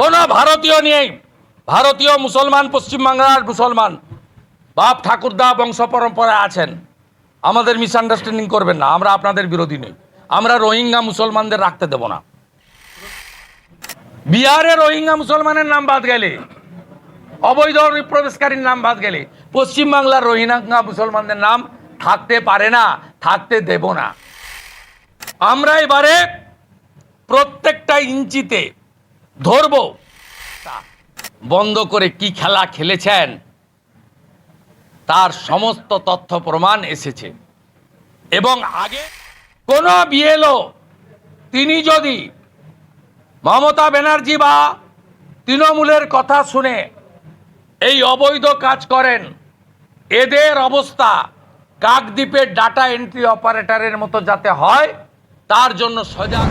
কোনো ভারতীয় নেই ভারতীয় মুসলমান পশ্চিমবাংলার মুসলমান, বাপ ঠাকুরদা বংশ পরম্পরায় আছেন। আমাদের মিসআন্ডারস্ট্যান্ডিং করবেন না, আমরা আপনাদের বিরোধী নই। আমরা রোহিঙ্গা মুসলমানদের রাখতে দেব না। বিহারে রোহিঙ্গা মুসলমানের নাম বাদ গেলে, অবৈধ প্রবেশকারীর নাম বাদ গেলে পশ্চিমবাংলার রোহিঙ্গা মুসলমানদের নাম থাকতে পারে না, থাকতে দেব না। আমরা এবারে প্রত্যেকটা ইঞ্চিতে ধরব। বন্ধ করে কি খেলা খেলেছেন? তার সমস্ত তথ্য প্রমাণ এসেছে। এবং আগে কোন বিএলও তিনি যদি মমতা ব্যানার্জি বা তৃণমূলের কথা শুনে এই অবৈধ কাজ করেন, এদের অবস্থা কাকদ্বীপের ডাটা এন্ট্রি অপারেটরের মতো যাতে হয়, তার জন্য সজাগ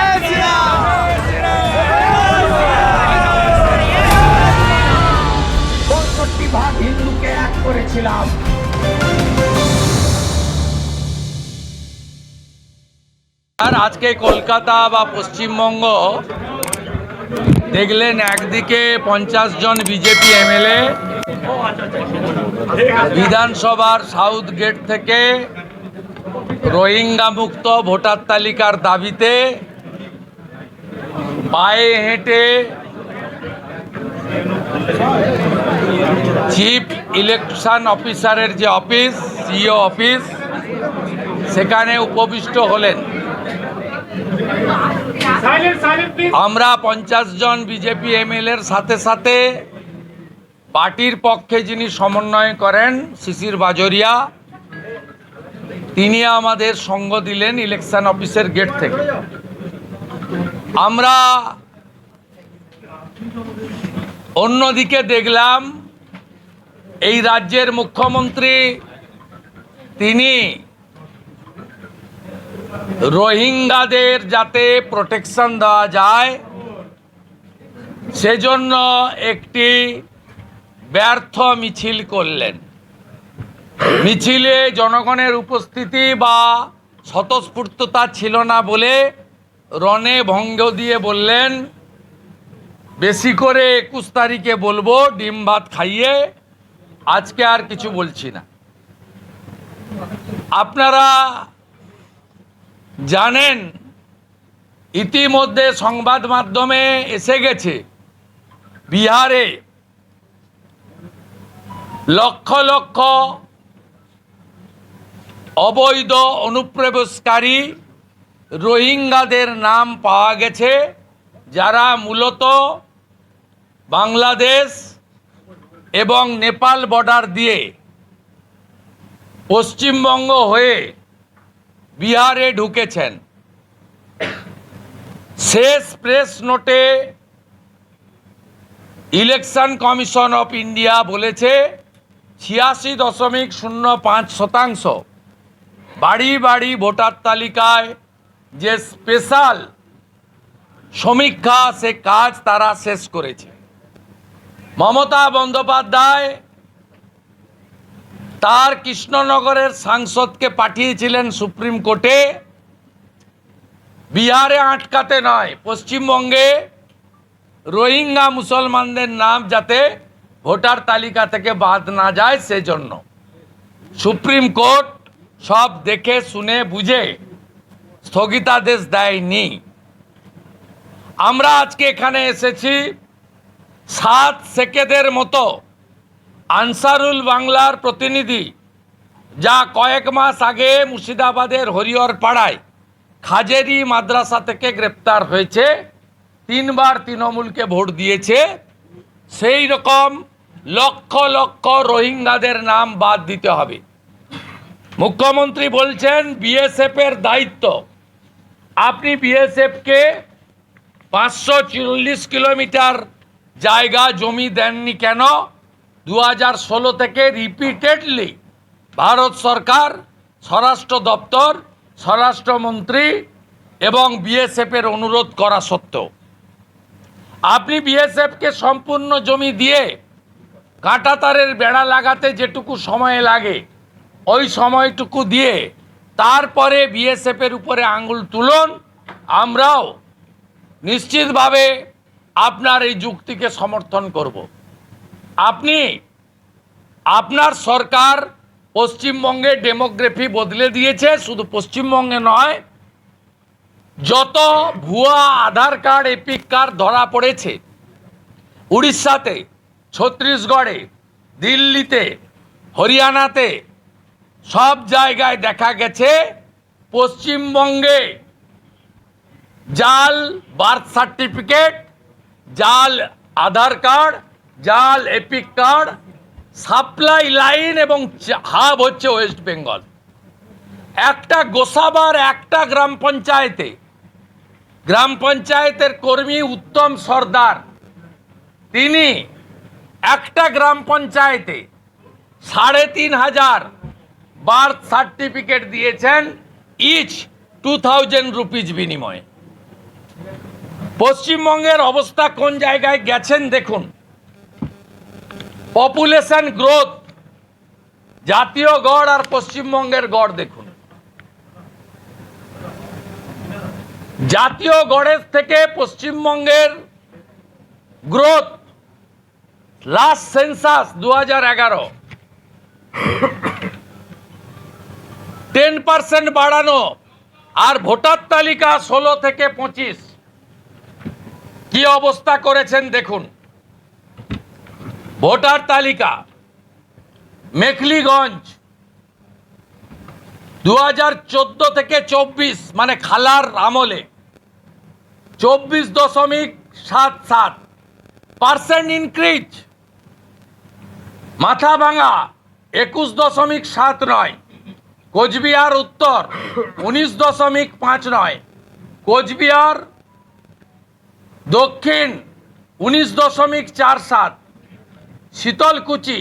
করেছিলাম। আর আজকে কলকাতা বা পশ্চিমবঙ্গ দেখলেন একদিকে পঞ্চাশ জন বিজেপি এমএলএ, বিধানসভার সাউথ গেট থেকে রোহিঙ্গা মুক্ত ভোটার তালিকার দাবিতে পায়ে হেঁটে চিফ ইলেকশন অফিসারের যে অফিস সিও অফিস সেখানে উপবিষ্ট হলেন। আমরা পঞ্চাশ জন বিজেপি এমএলএর সাথে সাথে পার্টির পক্ষে যিনি সমন্বয় করেন শিশির বাজরিয়া তিনি আমাদের সঙ্গ দিলেন ইলেকশন অফিসের গেট থেকে। আমরা অন্যদিকে দেখলাম এই রাজ্যের মুখ্যমন্ত্রী তিনি রোহিঙ্গাদের যাতে প্রোটেকশন দেওয়া যায়, সেজন্য একটি ব্যর্থ মিছিল করলেন। মিছিলে জনগণের উপস্থিতি বা স্বতঃস্ফূর্ততা ছিল না বলে রনে ভঙ্গ দিয়ে বললেন, বেশি করে একুশ তারিখে বলব, ডিম ভাত খাইয়ে আজকে আর কিছু বলছি না। আপনারা জানেন, ইতিমধ্যে সংবাদ মাধ্যমে এসে গেছে, বিহারে লক্ষ লক্ষ অবৈধ অনুপ্রবেশকারী রোহিঙ্গাদের নাম পাওয়া গেছে, যারা মূলত বাংলাদেশ এবং নেপাল বর্ডার দিয়ে পশ্চিমবঙ্গ হয়ে বিহারে ঢুকেছেন। শেষ প্রেস নোটে ইলেকশন কমিশন অফ ইন্ডিয়া বলেছে, ছিয়াশি দশমিক শূন্য পাঁচ শতাংশ বাড়ি বাড়ি ভোটার তালিকায় যে স্পেশাল সমীক্ষা, সে কাজ তারা শেষ করেছে। মমতা বন্দ্যোপাধ্যায় তার কৃষ্ণনগরের সাংসদকে পাঠিয়েছিলেন সুপ্রিম কোর্টে। বিহারে আটকাতে নয়, পশ্চিমবঙ্গে রোহিঙ্গা মুসলমানদের নাম যাতে ভোটার তালিকা থেকে বাদ না যায় সেজন্য। সুপ্রিম কোর্ট সব দেখে, শুনে, বুঝে স্থগিতাদেশ দেয়নি। আমরা আজকে এখানে এসেছি সাত সেকেদের মতো আনসারুল বাংলার প্রতিনিধি, যা কয়েক মাস আগে মুর্শিদাবাদের হরিহর পাড়ায় খাজেরি মাদ্রাসা থেকে গ্রেপ্তার হয়েছে, তিনবার তৃণমূলকে ভোট দিয়েছে। সেই রকম লক্ষ লক্ষ রোহিঙ্গাদের নাম বাদ দিতে হবে। মুখ্যমন্ত্রী বলছেন বিএসএফের দায়িত্ব। আপনি বিএসএফকে পাঁচশো চল্লিশ কিলোমিটার জায়গা, জমি দেননি কেন? দু হাজার ষোলো থেকে রিপিটেডলি ভারত সরকার, স্বরাষ্ট্র দপ্তর, স্বরাষ্ট্রমন্ত্রী এবং বিএসএফের অনুরোধ করা সত্ত্বেও। আপনি বিএসএফকে সম্পূর্ণ জমি দিয়ে কাঁটাতারের বেড়া লাগাতে যেটুকু সময় লাগে, ওই সময়টুকু দিয়ে তারপরে বিএসএফের উপরে আঙুল তুলন, আমরাও নিশ্চিতভাবে আপনার এই যুক্তিকে সমর্থন করব। আপনি, আপনার সরকার পশ্চিমবঙ্গে ডেমোগ্রাফি বদলে দিয়েছে, শুধু পশ্চিমবঙ্গে নয়, যত ভুয়া আধার কার্ড, এপিক কার্ড ধরা পড়েছে, উড়িষ্যাতে, ছত্তিশগড়ে, দিল্লিতে, হরিয়ানাতে, সব জায়গায় দেখা গেছে পশ্চিমবঙ্গে জাল বার্থ সার্টিফিকেট জাল আধার কার্ড, জাল এপিক কার্ড, সাপ্লাই লাইন এবং হাব হচ্ছে ওয়েস্ট বেঙ্গল। একটা গোসাবার একটা গ্রাম পঞ্চায়েতে, গ্রাম পঞ্চায়েতের কর্মী উত্তম সর্দার, তিনি একটা গ্রাম পঞ্চায়েতে সাড়ে তিন হাজার বার্থ সার্টিফিকেট দিয়েছেন ইচ টু থাউজেন্ড রুপিজ বিনিময়ে। পশ্চিমবঙ্গের অবস্থা কোন জায়গায় গেছেন দেখুন। পপুলেশন গ্রোথ জাতীয় গড় আর পশ্চিমবঙ্গের গড় দেখুন। জাতীয় গড়ের থেকে পশ্চিমবঙ্গের গ্রোথ লাস্ট সেন্সাস দু হাজার এগারো। টেন পার্সেন্ট বাড়ানো আর ভোটার তালিকা ষোলো থেকে পঁচিশ। কি অবস্থা করেছেন দেখুন। ভোটার তালিকা, মেখলিগঞ্জ দু হাজার চোদ্দ থেকে চব্বিশ মানে খালার আমলে, চব্বিশ দশমিক সাত সাত পার্সেন্ট ইনক্রিজ মাথা ভাঙা একুশ দশমিক সাত নয়। কোচবিহার উত্তর, উনিশ দশমিক পাঁচ নয়। কোচবিহার দক্ষিণ উনিশ দশমিক চার সাত, শীতলকুচি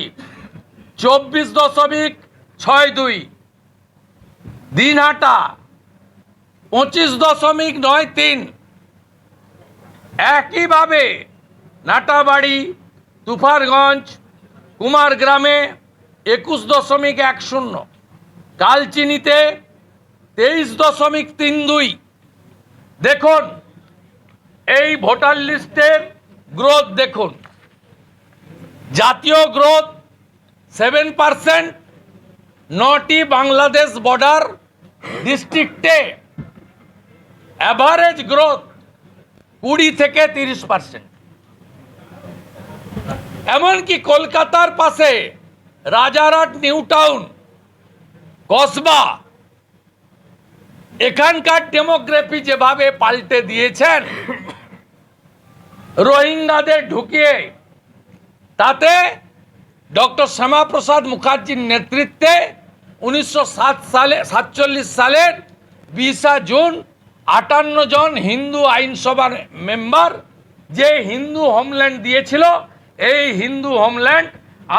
চব্বিশ দশমিক ছয় দুই, দিনহাটা পঁচিশ দশমিক নয় তিন। একইভাবে নাটাবাড়ি, তুফারগঞ্জ কুমারগ্রামে একুশ দশমিক এক শূন্য, কালচিনিতে তেইশ দশমিক তিন দুই। দেখুন এই ভোটার লিস্টের গ্রোথ দেখুন। জাতীয় গ্রোথ সেভেন পার্সেন্ট নটি বাংলাদেশ বর্ডার ডিস্ট্রিক্টে। অ্যাভারেজ গ্রোথ কুড়ি থেকে তিরিশ পার্সেন্ট এমনকি কলকাতার পাশে রাজারহাট নিউ টাউন কসবা, এখানকার ডেমোগ্রাফি যেভাবে পাল্টে দিয়েছেন রোহিঙ্গাদের ঢুকিয়ে তাতে ডক্টর শ্যামাপ্রসাদ মুখার্জির নেতৃত্বে উনিশশো সাত সালে, সাতচল্লিশ সালের বিশা জুন আটান্ন জন হিন্দু আইনসভার মেম্বার যে হিন্দু হোমল্যান্ড দিয়েছিল, এই হিন্দু হোমল্যান্ড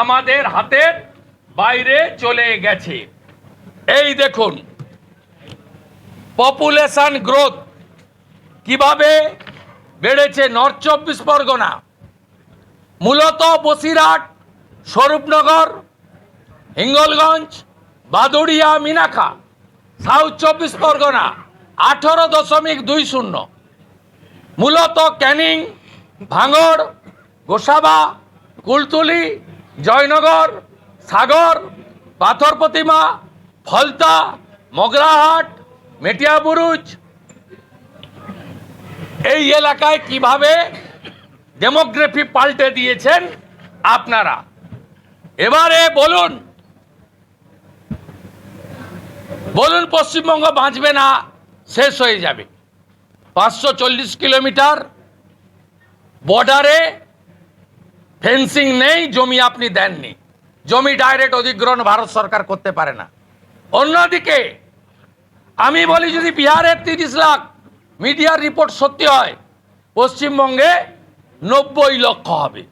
আমাদের হাতের বাইরে চলে গেছে। এই দেখুন, পপুলেশন গ্রোথ কীভাবে বেড়েছে নর্থ চব্বিশ পরগনা। মূলত বসিরহাট, স্বরূপনগর, হিঙ্গলগঞ্জ, বাদুড়িয়া মিনাখা সাউথ চব্বিশ পরগনা, আঠারো দশমিক দুই শূন্য। মূলত ক্যানিং, ভাঙড়, গোসাবা, কুলতুলি, জয়নগর, সাগর, পাথর প্রতিমা, ফলতা, মগরাহাট, মেটিয়াবুরুজ এই এলাকায় কীভাবে ডেমোগ্রাফি পাল্টে দিয়েছেন আপনারা? এবারে বলুন। বলুন, পশ্চিমবঙ্গ বাঁচবে না, শেষ হয়ে যাবে। পাঁচশো চল্লিশ কিলোমিটার বর্ডারে ফেন্সিং নেই, জমি আপনি দেননি। জমি ডাইরেক্ট অধিগ্রহণ ভারত সরকার করতে পারে না। অন্যদিকে, আমি বলি যদি বিহারের তিরিশ লাখ মিডিয়ার রিপোর্ট সত্যি হয়, পশ্চিমবঙ্গে নব্বই লক্ষ হবে।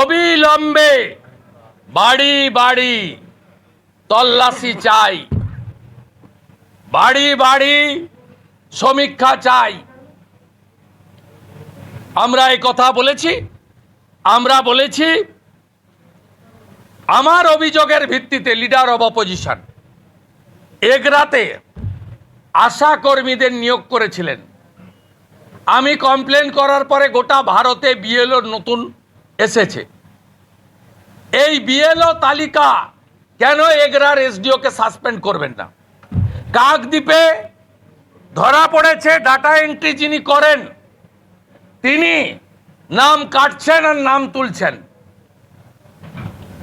অবিলম্বে বাড়ি বাড়ি তল্লাশি চাই। বাড়ি বাড়ি সমীক্ষা চাই। আমরা এই কথা বলেছি, আমরা বলেছি, আমার অভিযোগের ভিত্তিতে লিডার অব অপোজিশন এগরাতে আশা কর্মীদের নিয়োগ করেছিলেন। আমি কমপ্লেন করার পরে গোটা ভারতে বিএলও নতুন এসেছে। এই বিএলও তালিকা কেন এগরার এসডিওকে সাসপেন্ড করবেন না? কাকদ্বীপে ধরা পড়েছে ডাটা এন্ট্রি যিনি করেন, তিনি নাম কাটছেন আর নাম তুলছেন।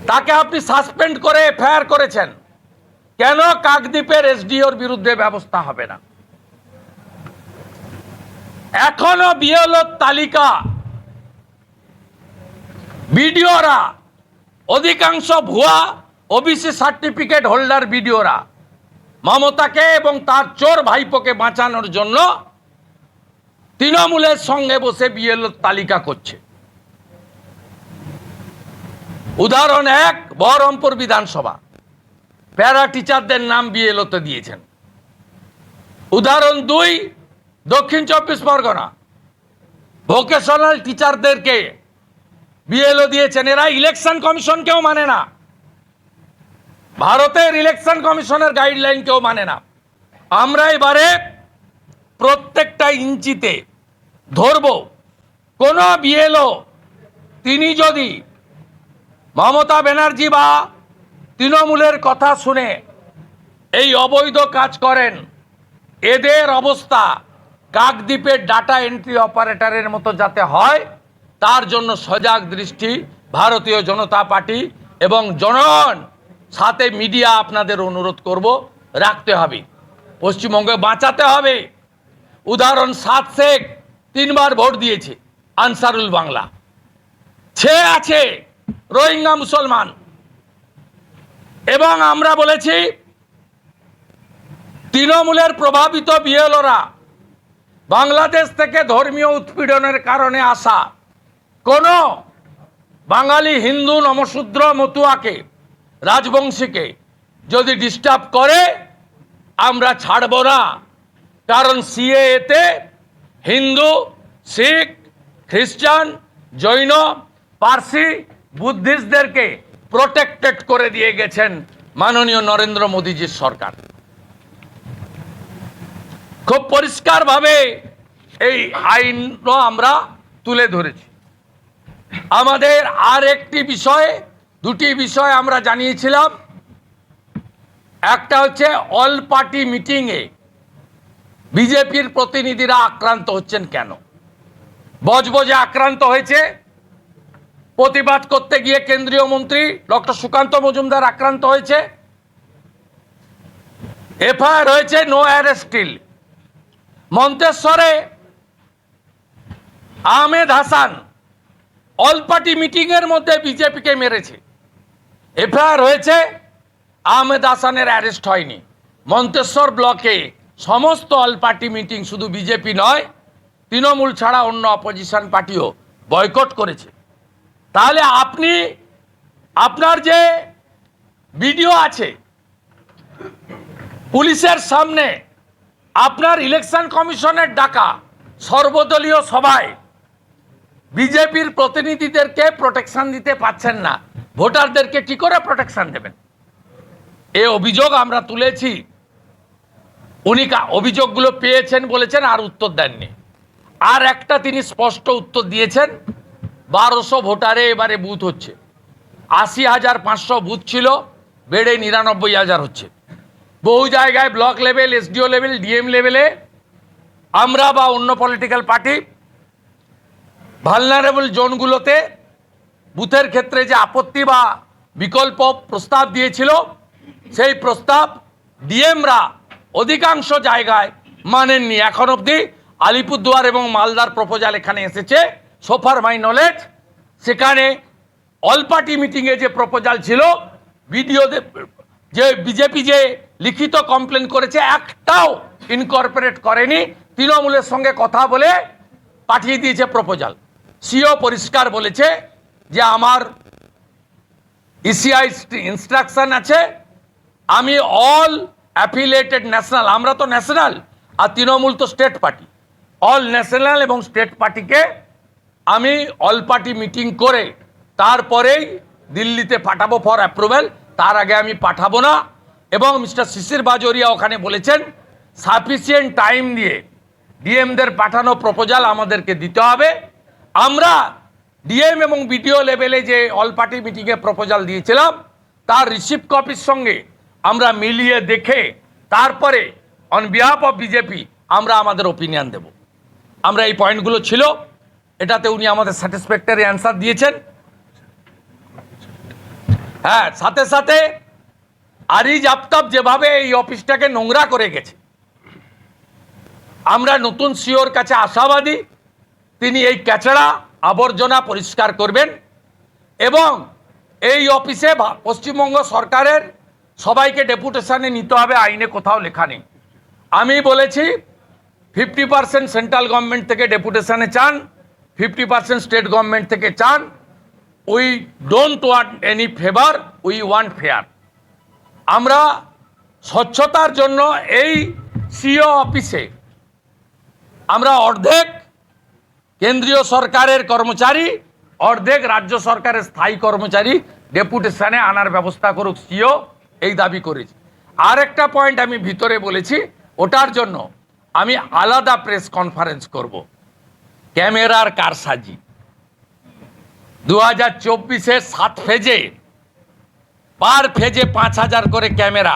তাকে আপনি সাসপেন্ড করে এফআইআর করেছেন। কেন কাকদ্বীপের এসডিওর বিরুদ্ধে ব্যবস্থা হবে না? এখনও বিএলওর তালিকা। বিডিওরা, অধিকাংশ ভুয়া ওবিসি সার্টিফিকেট হোল্ডার বিডিওরা, মমতাকে এবং তার চোর ভাইপোকে বাঁচানোর জন্য তৃণমূলের সঙ্গে বসে বিএলওর তালিকা করছে। উদাহরণ এক, বহরমপুর বিধানসভা। প্যারা টিচারদের নাম বিএলওতে দিয়েছেন। উদাহরণ দুই, দক্ষিণ চব্বিশ পরগনা। ভোকেশনাল টিচারদেরকে বিএলও দিয়েছেন। এরা ইলেকশন কমিশনকেও মানে না। ভারতের ইলেকশন কমিশনের গাইডলাইনকেও মানে না। আমরা এবারে প্রত্যেকটা ইঞ্চিতে ধরব, কোনো বিএলও তিনি যদি মমতা ব্যানার্জি বা তৃণমূলের কথা শুনে এই অবৈধ কাজ করেন। এদের অবস্থা কাকদ্বীপের ডাটা এন্ট্রি অপারেটরের মতো যাতে হয়, তার জন্য সজাগ দৃষ্টি ভারতীয় জনতা পার্টি এবং জনগণ সাথে মিডিয়া আপনাদের অনুরোধ করব, রাখতে হবে। পশ্চিমবঙ্গে বাঁচাতে হবে। উদাহরণ, সাত শেখ তিনবার ভোট দিয়েছে আনসারুল বাংলা। ছে আছে রোহিঙ্গা মুসলমান। এবং আমরা বলেছি, তৃণমূলের প্রভাবিত বিএলওরা বাংলাদেশ থেকে ধর্মীয় উৎপীড়নের কারণে আসা কোনো বাঙালি হিন্দু নমশূদ্র মতুয়াকে, রাজবংশীকে যদি ডিস্টার্ব করে, আমরা ছাড়ব না। কারণ সিএতে হিন্দু, শিখ, খ্রিস্টান, জৈন, পার্সি, বুদ্ধিস্টদেরকে প্রোটেক্টেড করে দিয়ে গেছেন মাননীয় নরেন্দ্র মোদীজির সরকার। খুব পরিষ্কারভাবে এই আইন আমরা তুলে ধরেছি। আমাদের আর একটি বিষয়ে, দুটি বিষয় আমরা জানিয়েছিলাম। একটা হচ্ছে অল পার্টি মিটিংয়ে বিজেপির প্রতিনিধিরা আক্রান্ত হচ্ছেন কেন? বজবজে আক্রান্ত হয়েছে প্রতিবাদ করতে গিয়ে কেন্দ্রীয় মন্ত্রী ডক্টর সুকান্ত মজুমদার আক্রান্ত হয়েছে। এফআইআর হয়েছে নো অ্যারেস্টিল মন্তেশ্বরে আহমেদ হাসান অল পার্টি মিটিংয়ের মধ্যে বিজেপিকে মেরেছে। এফআইআর হয়েছে, আহমেদ হাসানের অ্যারেস্ট হয়নি। মন্তেশ্বর ব্লকে সমস্ত অল পার্টি মিটিং শুধু বিজেপি নয়, তৃণমূল ছাড়া অন্য অপোজিশন পার্টিও বয়কট করেছে। তাহলে আপনি, আপনার যে ভিডিও আছে, পুলিশের সামনে আপনার ইলেকশন কমিশনের ডাকা সর্বদলীয় সভায় বিজেপির প্রতিনিধিদেরকে প্রোটেকশন দিতে পাচ্ছেন না, ভোটারদেরকে কি করে প্রোটেকশন দেবেন? এ অভিযোগ আমরা তুলেছি, উনি অভিযোগগুলো পেয়েছেন বলেছেন আর উত্তর দেননি। আর একটা তিনি স্পষ্ট উত্তর দিয়েছেন বারোশো ভোটারে এবারে বুথ হচ্ছে। আশি হাজার পাঁচশো বুথ ছিল, বেড়ে নিরানব্বই হাজার হচ্ছে। বহু জায়গায় block level, SDO level, DM লেভেলে আমরা বা অন্য পলিটিক্যাল পার্টি ভালনারেবল জোনগুলোতে বুথের ক্ষেত্রে যে আপত্তি বা বিকল্প প্রস্তাব দিয়েছিল, সেই প্রস্তাব ডিএমরা অধিকাংশ জায়গায় মানেননি। এখন অবধি আলিপুরদুয়ার এবং মালদার প্রপোজাল এখানে এসেছে। সোফার মাই নলেজ সেখানে অল পার্টি মিটিংয়ে যে প্রপোজাল ছিল ভিডিও যে বিজেপি যে লিখিত কমপ্লেন করেছে, একটাও ইনকর্পোরেট করেনি। তৃণমূলের সঙ্গে কথা বলে পাঠিয়ে দিয়েছে প্রপোজাল সিও পরিষ্কার বলেছে যে আমার ইসিআই ইনস্ট্রাকশন আছে। আমি অল অ্যাফিলিয়েটেড ন্যাশনাল আমরা তো ন্যাশনাল আর তৃণমূল তো স্টেট পার্টি অল ন্যাশনাল এবং স্টেট পার্টিকে আমি অল পার্টি মিটিং করে তারপরেই দিল্লিতে পাঠাবো ফর অ্যাপ্রুভেল, তার আগে আমি পাঠাবো না। এবং মিস্টার শিশির বাজরিয়া ওখানে বলেছেন সাফিসিয়েন্ট টাইম দিয়ে ডিএমদের পাঠানো প্রপোজাল আমাদেরকে দিতে হবে। আমরা ডিএম এবং বিডিও লেভেলে যে অল পার্টি মিটিংয়ে প্রপোজাল দিয়েছিলাম, তার রিসিপ্ট কপির সঙ্গে আমরা মিলিয়ে দেখে তারপরে অন বিহাফ অফ বিজেপি আমরা আমাদের ওপিনিয়ন দেব। আমরা এই পয়েন্টগুলো ছিল। এটাতে উনি আমাদের স্যাটিসফ্যাক্টরি অ্যান্সার দিয়েছেন। হ্যাঁ সাথে সাথে আরিজ আফতাব যেভাবে এই অফিসটাকে নোংরা করে গেছে, আমরা নতুন সিওর কাছে আশাবাদী তিনি এই ক্যাচড়া আবর্জনা পরিষ্কার করবেন এবং এই অফিসে পশ্চিমবঙ্গ সরকারের সবাইকে ডেপুটেশনে নিতে হবে, আইনে কোথাও লেখা নেই। আমি বলেছি ফিফটি পার্সেন্ট সেন্ট্রাল গভর্নমেন্ট থেকে ডেপুটেশনে চান ফিফটি পার্সেন্ট স্টেট গভর্নমেন্ট থেকে চান we don't want any favour we want fair আমরা স্বচ্ছতার জন্য এই সিও অফিসে আমরা অর্ধেক কেন্দ্রীয় সরকারের কর্মচারী, অর্ধেক রাজ্য সরকারের স্থায়ী কর্মচারী ডেপুটেশনে আনার ব্যবস্থা করুক সিও এই দাবি করেছি। আর একটা পয়েন্ট আমি ভিতরে বলেছি, ওটার জন্য আমি আলাদা প্রেস কনফারেন্স করব। ক্যামেরার কারসাজি। দু হাজার চব্বিশে সাত ফেজে, পার ফেজে পাঁচ হাজার করে ক্যামেরা,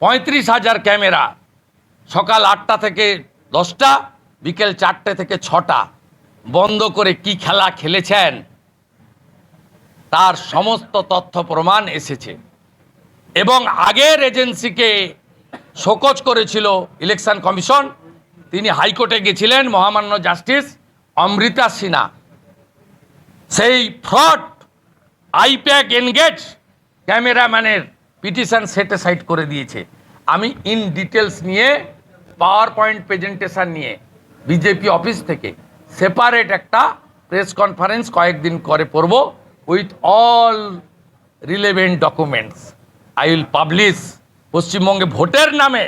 পঁয়ত্রিশ হাজার ক্যামেরা। সকাল আটটা থেকে দশটা, বিকেল চারটে থেকে ছটা। বন্ধ করে কি খেলা খেলেছেন? তার সমস্ত তথ্য প্রমাণ এসেছে। এবং আগের এজেন্সিকে শোকজ করেছিল ইলেকশন কমিশন। তিনি হাইকোর্টে গেছিলেন মহামান্য জাস্টিস অমৃতা সিনহা। সেই ফ্রড আইপ্যাক এনগেজ ক্যামেরাম্যানের পিটিশন সেটিসাইড করে দিয়েছে। আমি ইন ডিটেলস নিয়ে পাওয়ার পয়েন্ট প্রেজেন্টেশন নিয়ে বিজেপি অফিস থেকে সেপারেট একটা প্রেস কনফারেন্স কয়েকদিন করে পড়ব with all relevant documents I will publish পশ্চিমবঙ্গে ভোটের নামে।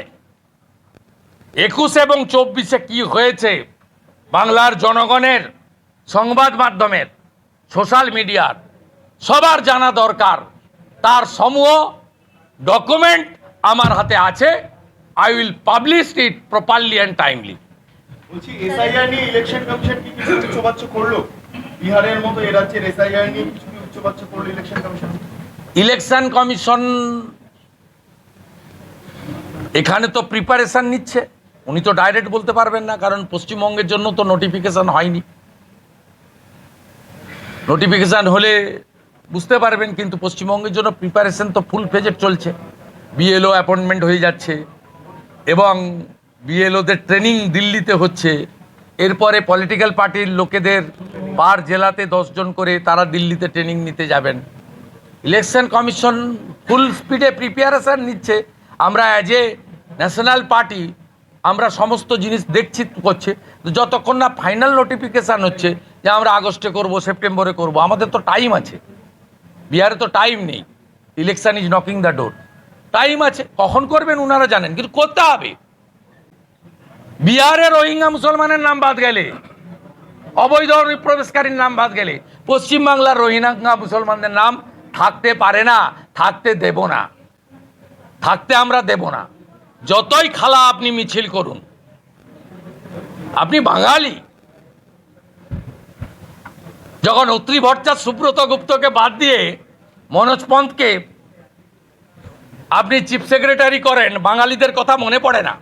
একুশ এবং চব্বিশে কি হয়েছে? বাংলার জনগণের সংবাদ মাধ্যমের সোশ্যাল মিডিয়ার সবার জানা দরকার। তার সমূহ ডকুমেন্ট আমার হাতে আছে। I will publish it properly and timely বলছি এসআইআর নিয়ে ইলেকশন কমিশন কি কিছু উচ্চবাচ্য করল? বিহারের মতো এ রাজ্যের এসআইআর নিয়ে কিছু উচ্চবাচ্য করল ইলেকশন কমিশন ইলেকশন কমিশন এখানে তো প্রিপারেশন নিচ্ছে। উনি তো ডাইরেক্ট বলতে পারবেন না, কারণ পশ্চিমবঙ্গের জন্য তো নোটিফিকেশন হয়নি। নোটিফিকেশন হলে বুঝতে পারবেন, কিন্তু পশ্চিমবঙ্গের জন্য প্রিপারেশন তো ফুল ফেজের চলছে। বিএলও অ্যাপয়েন্টমেন্ট হয়ে যাচ্ছে এবং বিএলওদের ট্রেনিং দিল্লিতে হচ্ছে। এরপরে পলিটিক্যাল পার্টির লোকেদের পার জেলাতে দশজন করে তারা দিল্লিতে ট্রেনিং নিতে যাবেন। ইলেকশন কমিশন ফুল স্পিডে প্রিপারেশন নিচ্ছে। আমরা অ্যাজ এ ন্যাশনাল পার্টি আমরা সমস্ত জিনিস দেখছি, করছে। যতক্ষণ না ফাইনাল নোটিফিকেশান হচ্ছে যে আমরা আগস্টে করব, সেপ্টেম্বরে করব, আমাদের তো টাইম আছে। বিহারে তো টাইম নেই। Election is knocking the door time আছে। কখন করবেন ওনারা জানেন, কিন্তু করতে হবে। বিহারে রোহিঙ্গা মুসলমানের নাম বাদ গেলে, অবৈধ প্রবেশকারীর নাম বাদ গেলে, পশ্চিমবাংলার রোহিঙ্গা মুসলমানদের নাম থাকতে পারে না, থাকতে দেব না। থাকতে আমরা দেব না। যতই খালা আপনি মিছিল করুন। আপনি বাঙালি। যখন অত্রি ভট্টাচার্য সুব্রত গুপ্তকে বাদ দিয়ে মনোজ পন্থকে আপনি চিফ সেক্রেটারি করেন, বাঙালিদের কথা মনে পড়ে না।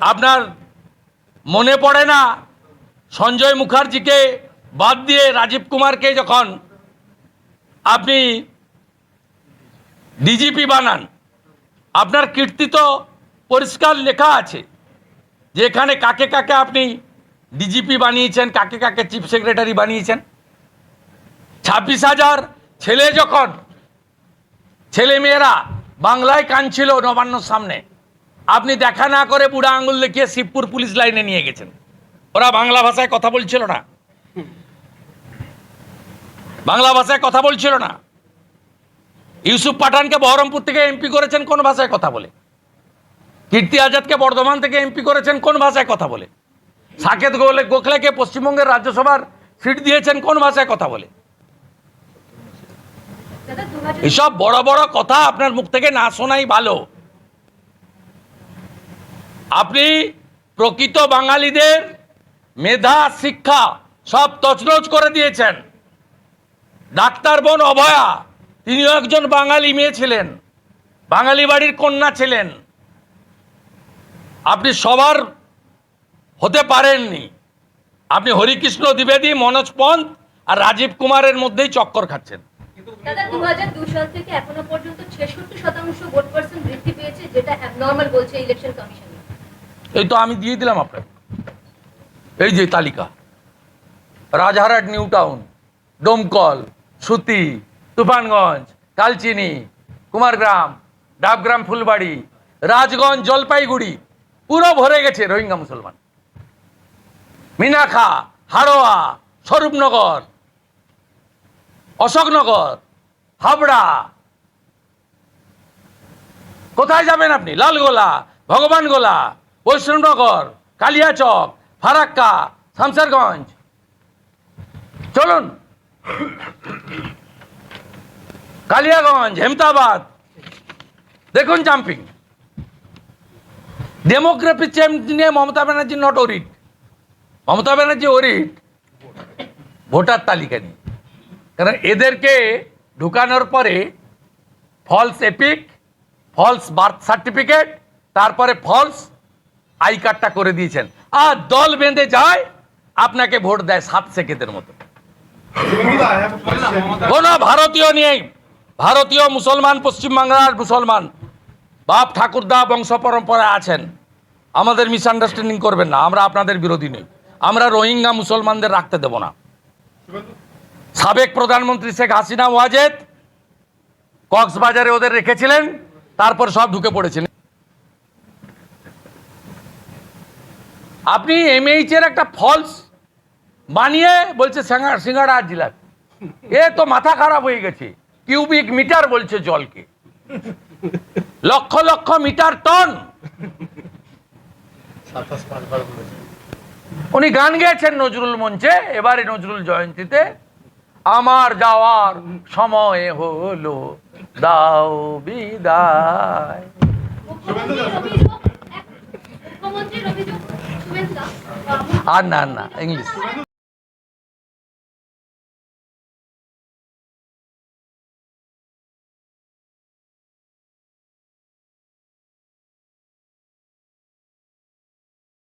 আপনার মনে পড়ে না সঞ্জয় মুখার্জিকে বাদ দিয়ে রাজীব কুমারকে যখন আপনি ডিজিপি বানান আপনার কীর্তি তো পরিষ্কার লেখা আছে। যে এখানে কাকে কাকে আপনি ডিজিপি বানিয়েছেন, কাকে কাকে চিফ সেক্রেটারি বানিয়েছেন। ছাব্বিশ হাজার ছেলে যখন ছেলে মেয়েরা বাংলায় কাঁদছিল নবান্নর সামনে, আপনি দেখা না করে বুড়া আঙুল দেখিয়ে শিবপুর পুলিশ লাইনে নিয়ে গেছেন। ওরা বাংলা ভাষায় কথা বলছিল না। বাংলা ভাষায় কথা বলছিল না। ইউসুফ পাঠানকে বহরমপুর থেকে এমপি করেছেন কোন ভাষায় কথা বলে? কীর্তি আজাদকে বর্ধমান থেকে এমপি করেছেন কোন ভাষায় কথা বলে? সাকেত গোলে গোখলেকে পশ্চিমবঙ্গের রাজ্যসভার সিট দিয়েছেন কোন ভাষায় কথা বলে? এসব বড় বড় কথা আপনার মুখ থেকে না শোনাই ভালো। আপনি প্রকৃত বাঙালিদের মেধা, শিক্ষা সব তছনছ করে দিয়েছেন। ডাক্তার বোন অভয়া তিনিও একজন বাঙালি মেয়ে ছিলেন। বাঙালি বাড়ির কন্যা ছিলেন। আপনি সবার হতে পারেননি। আপনি হরিকৃষ্ণ দ্বিবেদী মনোজ পন্থ আর রাজীব কুমারের মধ্যেই চক্কর খাচ্ছেন। দাদা দু হাজার দুই সাল থেকে এখনও পর্যন্ত ছেষট্টি শতাংশ ভোট পার্সেন্ট বৃদ্ধি পেয়েছে যেটা অ্যাবনর্মাল বলছে ইলেকশন কমিশন এই তো আমি দিয়ে দিলাম আপনাকে। এই যে তালিকা। রাজহারহাট নিউ টাউন ডোমকল সুতি তুফানগঞ্জ, কালচিনি, কুমারগ্রাম, ডাবগ্রাম ফুলবাড়ি, রাজগঞ্জ, জলপাইগুড়ি, পুরো ভরে গেছে রোহিঙ্গা মুসলমান। মিনাখা হাড়োয়া, স্বরূপনগর, অশোকনগর, হাবড়া। কোথায় যাবেন আপনি? লালগোলা, ভগবানগোলা, বৈষ্ণবনগর, কালিয়াচক, ফারাক্কা, শামসারগঞ্জ। চলুন। কালিয়াগঞ্জ, হেমতাবাদ। দেখুন জাম্পিং ডেমোগ্রাফি চেঞ্জ নিয়ে Mamata Banerjee not worried Mamata Banerjee worried voter তালিকা নিয়ে। কারণ এদেরকে ঢুকানোর পরে false EPIC false birth certificate তারপরে ফলস আই কার্ডটা করে দিয়েছেন। আর দল বেঁধে যায়, আপনাকে ভোট দেয় সাত সেকেন্ডের মতো। কোনো ভারতীয় নেই। ভারতীয় মুসলমান পশ্চিমবাংলার মুসলমান, বাপ ঠাকুরদা বংশ পরম্পরায় আছেন। আমাদের মিসআন্ডারস্ট্যান্ডিং করবেন না, আমরা আপনাদের বিরোধী নই। আমরা রোহিঙ্গা মুসলমানদের রাখতে দেব না। সাবেক প্রধানমন্ত্রী শেখ হাসিনা, ওয়াজেদ, কক্সবাজারে ওদের রেখেছিলেন, তারপর সব ঢুকে পড়েছেন আপনি এমএইচ এর একটা ফলস বানিয়ে বলছে সিঙ্গা- সিঙ্গাড়া জিলাপি। এ তো মাথা খারাপ হয়ে গেছে। কিউবিক মিটার বলছে জলকে। Lakh lakh metre ton. উনি গান গেয়েছেন নজরুল মঞ্চে এবারে নজরুল জয়ন্তীতে। আমার যাওয়ার সময় হলো দাও বিদায়। আর না না ইংলিশ।